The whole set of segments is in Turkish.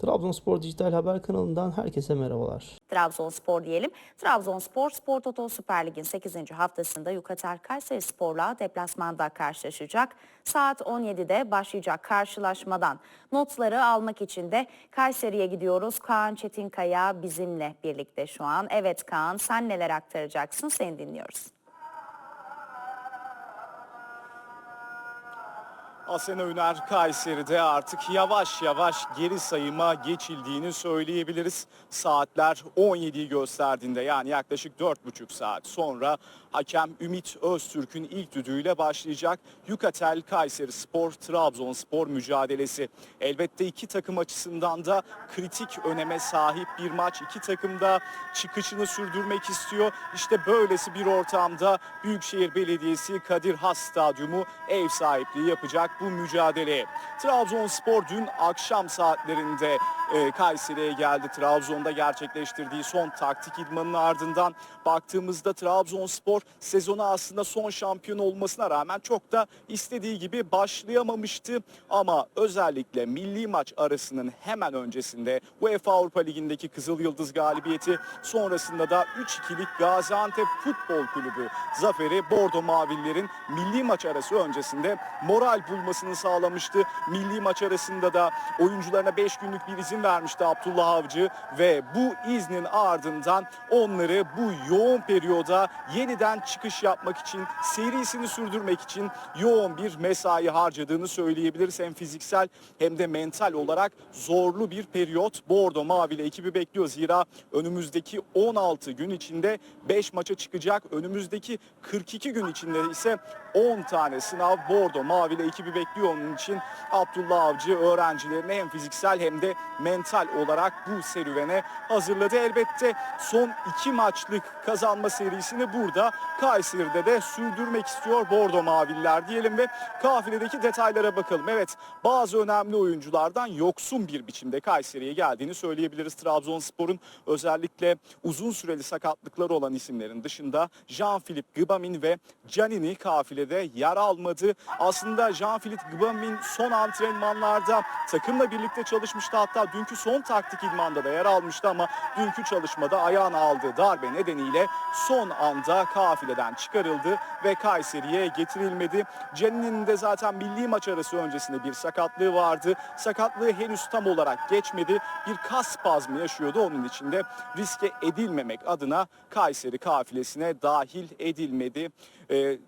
Trabzonspor Dijital Haber kanalından herkese merhabalar. Trabzonspor diyelim. Trabzonspor Spor Toto Süper Lig'in 8. haftasında Yukatel Kayseri Spor'la deplasmanda karşılaşacak. Saat 17'de başlayacak karşılaşmadan notları almak için de Kayseri'ye gidiyoruz. Kaan Çetinkaya bizimle birlikte şu an. Evet Kaan sen neler aktaracaksın seni dinliyoruz. Asena Üner Kayseri'de artık yavaş yavaş geri sayıma geçildiğini söyleyebiliriz. Saatler 17'yi gösterdiğinde yani yaklaşık 4,5 saat sonra hakem Ümit Öztürk'ün ilk düdüğüyle başlayacak Yukatel Kayseri Spor Trabzonspor mücadelesi. Elbette iki takım açısından da kritik öneme sahip bir maç. İki takım da çıkışını sürdürmek istiyor. İşte böylesi bir ortamda Büyükşehir Belediyesi Kadir Has Stadyumu ev sahipliği yapacak bu mücadeleye. Trabzonspor dün akşam saatlerinde e, Kayseri'ye geldi. Trabzon'da gerçekleştirdiği son taktik idmanının ardından baktığımızda Trabzonspor sezonu aslında son şampiyon olmasına rağmen çok da istediği gibi başlayamamıştı. Ama özellikle milli maç arasının hemen öncesinde UEFA Avrupa Ligi'ndeki Kızıl Yıldız galibiyeti sonrasında da 3-2'lik Gaziantep Futbol Kulübü zaferi Bordo Mavililerin milli maç arası öncesinde moral bulmasını sağlamıştı. Milli maç arasında da oyuncularına 5 günlük bir izin vermişti Abdullah Avcı ve bu iznin ardından onları bu yoğun periyoda yeniden çıkış yapmak için, serisini sürdürmek için yoğun bir mesai harcadığını söyleyebiliriz. Hem fiziksel hem de mental olarak zorlu bir periyot Bordo Mavili ekibi bekliyor. Zira önümüzdeki 16 gün içinde 5 maça çıkacak. Önümüzdeki 42 gün içinde ise 10 tane sınav Bordo Mavili ekibi bekliyor. Onun için Abdullah Avcı öğrencilerini hem fiziksel hem de mental olarak bu serüvene hazırladı. Elbette son iki maçlık kazanma serisini burada Kayseri'de de sürdürmek istiyor Bordo Mavililer diyelim ve kafiledeki detaylara bakalım. Evet bazı önemli oyunculardan yoksun bir biçimde Kayseri'ye geldiğini söyleyebiliriz. Trabzonspor'un özellikle uzun süreli sakatlıkları olan isimlerin dışında Jean-Philippe Gbamin ve Canini kafilede yer almadı. Aslında Jean-Philippe Gbamin son antrenmanlarda takımla birlikte çalışmıştı. Hatta dünkü son taktik idmanda da yer almıştı ama dünkü çalışmada ayağına aldığı darbe nedeniyle son anda kafileden çıkarıldı ve Kayseri'ye getirilmedi. Canini'nin de zaten milli maç arası öncesinde bir sakatlığı vardı. Sakatlığı henüz tam olarak geçmedi. Bir kas spazmı yaşıyordu. Onun için de riske edilmemek adına Kayseri kafilesine dahil edilmedi. Ee,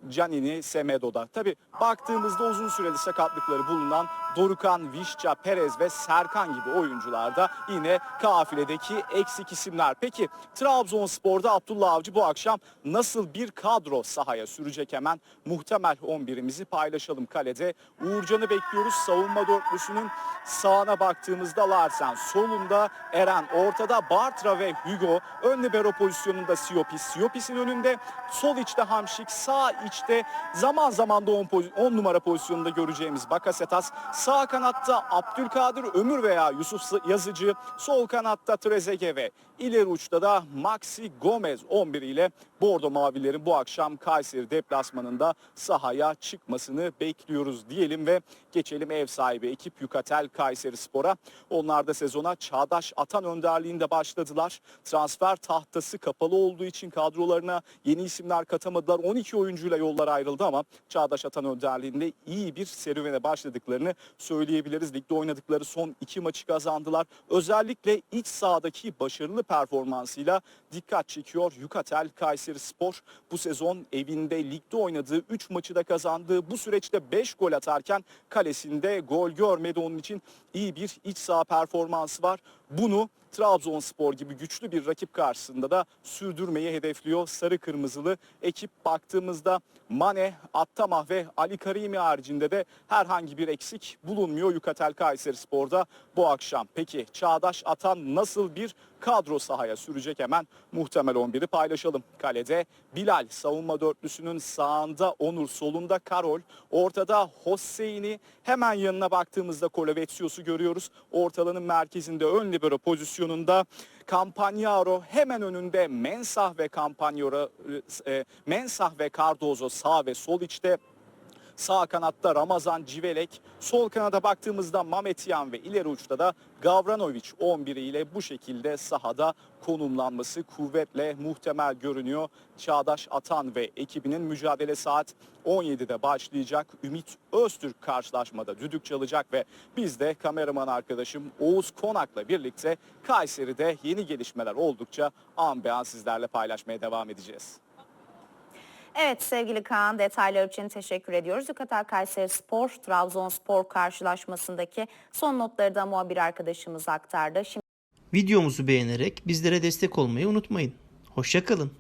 Canini Semedo'da. Tabi baktığımızda uzun süreli sakatlıkları bulunan Dorukan, Vişça, Perez ve Serkan gibi oyuncular da yine kafiledeki eksik isimler. Peki Trabzonspor'da Abdullah Avcı bu akşam nasıl bir kadro sahaya sürecek hemen muhtemel 11'imizi paylaşalım kalede. Uğurcan'ı bekliyoruz. Savunma dörtlüsünün sağına baktığımızda Larsen, solunda Eren, ortada Bartra ve Hugo, ön libero pozisyonunda Siopis, Siopis'in önünde sol içte Hamşik, sağ içte zaman zaman da 10 numara pozisyonunda göreceğimiz Bakasetas, sağ kanatta Abdülkadir Ömür veya Yusuf Yazıcı, sol kanatta Trezeguet ve ileri uçta da Maxi Gomez 11 ile Bordo Mavilerin bu akşam Kayseri deplasmanında sahaya çıkmasını bekliyoruz diyelim ve geçelim ev sahibi ekip Yukatel Kayseri Spor'a. Onlar da sezona Çağdaş Atan önderliğinde başladılar. Transfer tahtası kapalı olduğu için kadrolarına yeni isimler katamadılar. 12 oyuncuyla yollar ayrıldı ama Çağdaş Atan önderliğinde iyi bir serüvene başladıklarını söyleyebiliriz. Ligde oynadıkları son iki maçı kazandılar. Özellikle iç sahadaki başarılı performansıyla dikkat çekiyor Yukatel Kayseri Spor. Bu sezon evinde ligde oynadığı 3 maçı da kazandığı bu süreçte 5 gol atarken kalesinde gol görmedi. Onun için iyi bir iç saha performansı var. Bunu Trabzonspor gibi güçlü bir rakip karşısında da sürdürmeyi hedefliyor. Sarı kırmızılı ekip baktığımızda Mane, Attamah ve Ali Karimi haricinde de herhangi bir eksik bulunmuyor Yukatel Kayseri Spor'da bu akşam. Peki Çağdaş Atan nasıl bir kadro sahaya sürecek hemen muhtemel 11'i paylaşalım. Kalede Bilal savunma dörtlüsünün sağında Onur solunda Karol ortada Hosseini hemen yanına baktığımızda Kolovetsios'u görüyoruz. Ortalanın merkezinde ön libero pozisyonunda Campagnaro hemen önünde Mensah ve Campagnaro e, Mensah ve Cardozo sağ ve sol içte Sağ kanatta Ramazan Civelek, sol kanada baktığımızda Mametyan ve ileri uçta da Gavranovic 11 ile bu şekilde sahada konumlanması kuvvetle muhtemel görünüyor. Çağdaş Atan ve ekibinin mücadele saat 17'de başlayacak. Ümit Öztürk karşılaşmada düdük çalacak ve biz de kameraman arkadaşım Oğuz Konak'la birlikte Kayseri'de yeni gelişmeler oldukça an be an sizlerle paylaşmaya devam edeceğiz. Evet sevgili Kaan detaylar için teşekkür ediyoruz. Yukatel Kayseri Spor, Trabzonspor karşılaşmasındaki son notları da muhabir arkadaşımız aktardı. Şimdi Videomuzu beğenerek bizlere destek olmayı unutmayın. Hoşçakalın.